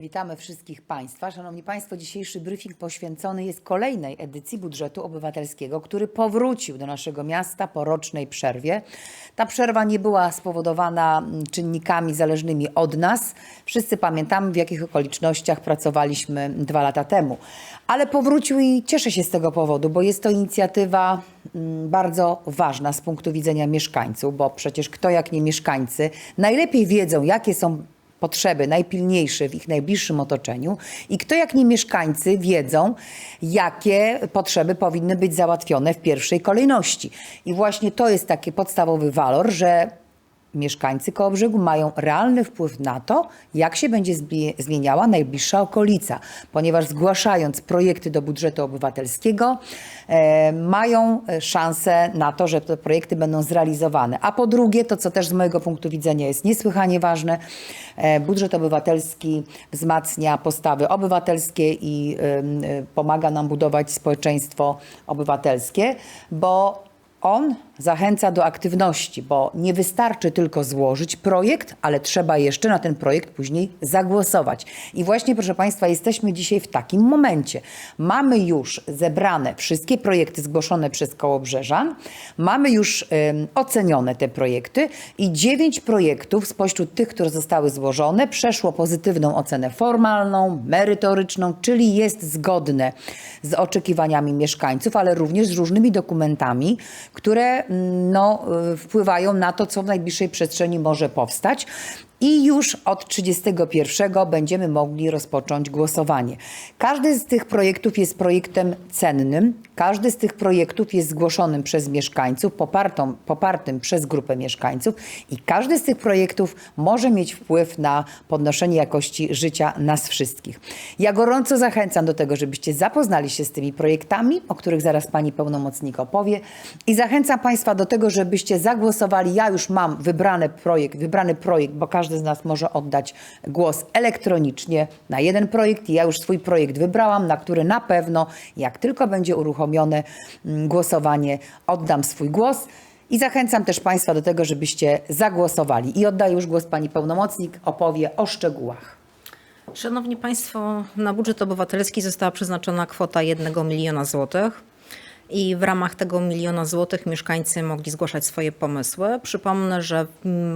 Witamy wszystkich Państwa. Szanowni Państwo, dzisiejszy briefing poświęcony jest kolejnej edycji budżetu obywatelskiego, który powrócił do naszego miasta po rocznej przerwie. Ta przerwa nie była spowodowana mm, czynnikami zależnymi od nas. Wszyscy pamiętamy, w jakich okolicznościach pracowaliśmy dwa lata temu. Ale powrócił i cieszę się z tego powodu, bo jest to inicjatywa mm, bardzo ważna z punktu widzenia mieszkańców, bo przecież kto jak nie mieszkańcy najlepiej wiedzą, jakie są potrzeby najpilniejsze w ich najbliższym otoczeniu i kto jak nie mieszkańcy wiedzą, jakie potrzeby powinny być załatwione w pierwszej kolejności. I właśnie to jest taki podstawowy walor, że mieszkańcy Kołobrzegu mają realny wpływ na to, jak się będzie zmieniała najbliższa okolica, ponieważ zgłaszając projekty do budżetu obywatelskiego, e, mają e, szansę na to, że te projekty będą zrealizowane. A po drugie, to co też z mojego punktu widzenia jest niesłychanie ważne, e, budżet obywatelski wzmacnia postawy obywatelskie i pomaga nam budować społeczeństwo obywatelskie, bo on zachęca do aktywności, bo nie wystarczy tylko złożyć projekt, ale trzeba jeszcze na ten projekt później zagłosować. I właśnie, proszę Państwa, jesteśmy dzisiaj w takim momencie. Mamy już zebrane wszystkie projekty zgłoszone przez Kołobrzeżan, mamy już ocenione te projekty i dziewięć projektów spośród tych, które zostały złożone, przeszło pozytywną ocenę formalną, merytoryczną, czyli jest zgodne z oczekiwaniami mieszkańców, ale również z różnymi dokumentami, które no, y, wpływają na to, co w najbliższej przestrzeni może powstać. I już od 31 będziemy mogli rozpocząć głosowanie. Każdy z tych projektów jest projektem cennym. Każdy z tych projektów jest zgłoszonym przez mieszkańców, popartą, popartym przez grupę mieszkańców i każdy z tych projektów może mieć wpływ na podnoszenie jakości życia nas wszystkich. Ja gorąco zachęcam do tego, żebyście zapoznali się z tymi projektami, o których zaraz pani pełnomocnik opowie i zachęcam państwa do tego, żebyście zagłosowali. Ja już mam wybrany projekt, wybrany projekt, bo każdy z nas może oddać głos elektronicznie na jeden projekt ja już swój projekt wybrałam, na który na pewno, jak tylko będzie uruchomione mm, głosowanie, oddam swój głos. I zachęcam też Państwa do tego, żebyście zagłosowali. I oddaję już głos Pani Pełnomocnik, opowie o szczegółach. Szanowni Państwo, na budżet obywatelski została przeznaczona kwota 1 miliona złotych. I w ramach tego miliona złotych mieszkańcy mogli zgłaszać swoje pomysły. Przypomnę, że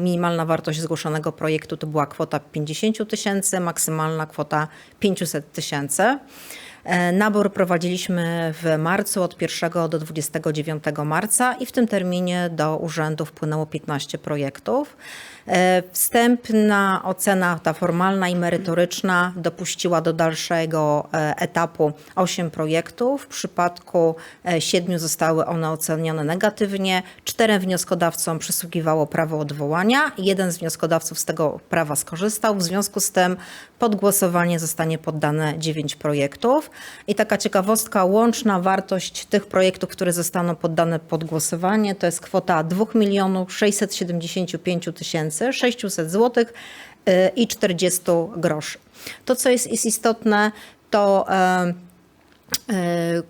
minimalna wartość zgłoszonego projektu to była kwota 50 tysięcy, maksymalna kwota 500 tysięcy. E, Nabór prowadziliśmy w marcu od 1 do 29 marca i w tym terminie do urzędu wpłynęło 15 projektów. E, Wstępna ocena, ta formalna i merytoryczna, dopuściła do dalszego e, etapu 8 projektów. W przypadku 7 zostały one ocenione negatywnie. Czterem wnioskodawcom przysługiwało prawo odwołania. Jeden z wnioskodawców z tego prawa skorzystał. W związku z tym pod głosowanie zostanie poddane 9 projektów. I taka ciekawostka, łączna wartość tych projektów, które zostaną poddane pod głosowanie, to jest kwota 2 milionów 675 tysięcy 600 zł i 40 groszy. To, co jest, jest istotne, to e, e,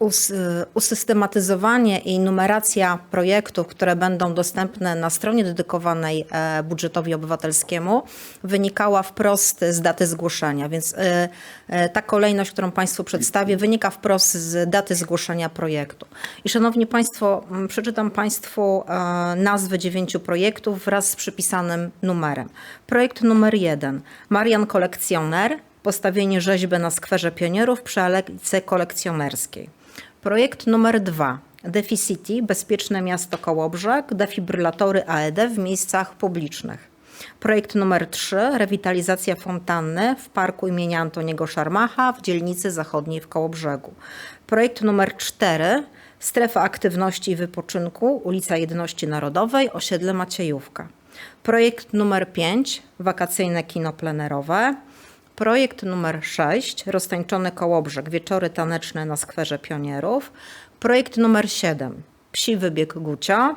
us- usystematyzowanie i numeracja projektów, które będą dostępne na stronie dedykowanej e, budżetowi obywatelskiemu, wynikała wprost z daty zgłoszenia. Więc e, e, ta kolejność, którą Państwu przedstawię, wynika wprost z daty zgłoszenia projektu. I Szanowni Państwo, przeczytam Państwu e, nazwy dziewięciu projektów wraz z przypisanym numerem. Projekt numer jeden. Marian Kolekcjoner. Postawienie rzeźby na skwerze pionierów przy alejce kolekcjonerskiej. Projekt numer dwa. Deficity, bezpieczne miasto Kołobrzeg, defibrylatory AED w miejscach publicznych. Projekt numer 3. Rewitalizacja fontanny w parku imienia Antoniego Szarmacha w dzielnicy zachodniej w Kołobrzegu. Projekt numer 4. Strefa aktywności i wypoczynku, ulica Jedności Narodowej, osiedle Maciejówka. Projekt numer 5. Wakacyjne kino plenerowe. Projekt numer 6, roztańczony Kołobrzeg, wieczory taneczne na skwerze pionierów. Projekt numer 7, psi wybieg Gucia.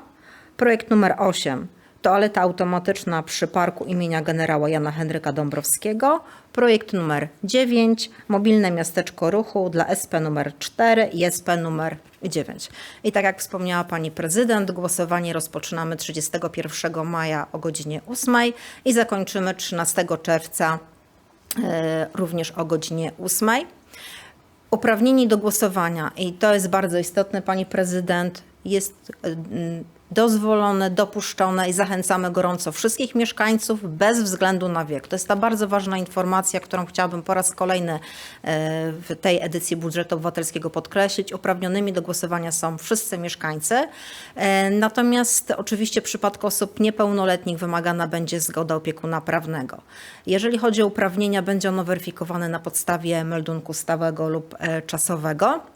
Projekt numer 8, toaleta automatyczna przy parku imienia generała Jana Henryka Dąbrowskiego. Projekt numer 9, mobilne miasteczko ruchu dla SP numer 4 i SP numer 9. I tak jak wspomniała pani prezydent, głosowanie rozpoczynamy 31 maja o godzinie 8 i zakończymy 13 czerwca również o godzinie 8. Uprawnieni do głosowania, i to jest bardzo istotne, pani prezydent, jest mm, dozwolone, dopuszczone i zachęcamy gorąco wszystkich mieszkańców bez względu na wiek. To jest ta bardzo ważna informacja, którą chciałabym po raz kolejny e, w tej edycji budżetu obywatelskiego podkreślić. Uprawnionymi do głosowania są wszyscy mieszkańcy. E, Natomiast oczywiście w przypadku osób niepełnoletnich wymagana będzie zgoda opiekuna prawnego. Jeżeli chodzi o uprawnienia, będzie ono weryfikowane na podstawie meldunku stałego lub e, czasowego.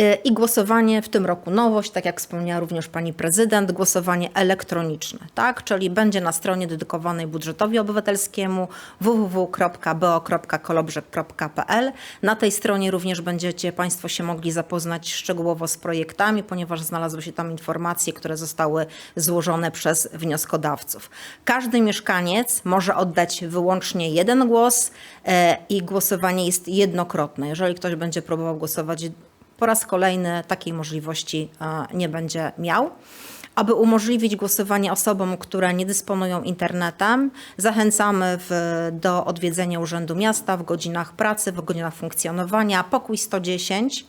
Y, I głosowanie w tym roku nowość, tak jak wspomniała również pani prezydent, głosowanie elektroniczne, tak? Czyli będzie na stronie dedykowanej budżetowi obywatelskiemu www.bo.kolobrzeg.pl. Na tej stronie również będziecie państwo się mogli zapoznać szczegółowo z projektami, ponieważ znalazły się tam informacje, które zostały złożone przez wnioskodawców. Każdy mieszkaniec może oddać wyłącznie jeden głos e, i głosowanie jest jednokrotne. Jeżeli ktoś będzie próbował głosować po raz kolejny takiej możliwości e, nie będzie miał. Aby umożliwić głosowanie osobom, które nie dysponują internetem, zachęcamy w, do odwiedzenia Urzędu Miasta w godzinach pracy, w godzinach funkcjonowania, pokój 110.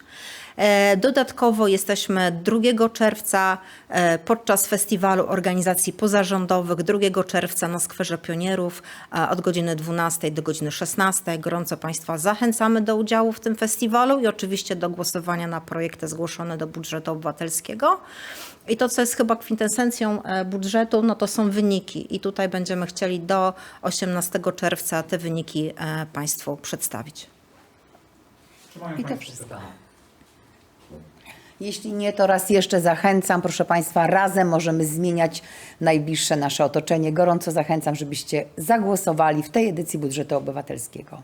E, Dodatkowo jesteśmy 2 czerwca e, podczas festiwalu organizacji pozarządowych 2 czerwca na Skwerze Pionierów od godziny 12 do godziny 16. Gorąco Państwa zachęcamy do udziału w tym festiwalu i oczywiście do głosowania na projekty zgłoszone do budżetu obywatelskiego. I to, co jest chyba kwintesencją e, budżetu, no to są wyniki. I tutaj będziemy chcieli do 18 czerwca te wyniki Państwu przedstawić. I to wszystko. Jeśli nie, to raz jeszcze zachęcam, proszę Państwa, razem możemy zmieniać najbliższe nasze otoczenie. Gorąco zachęcam, żebyście zagłosowali w tej edycji budżetu obywatelskiego.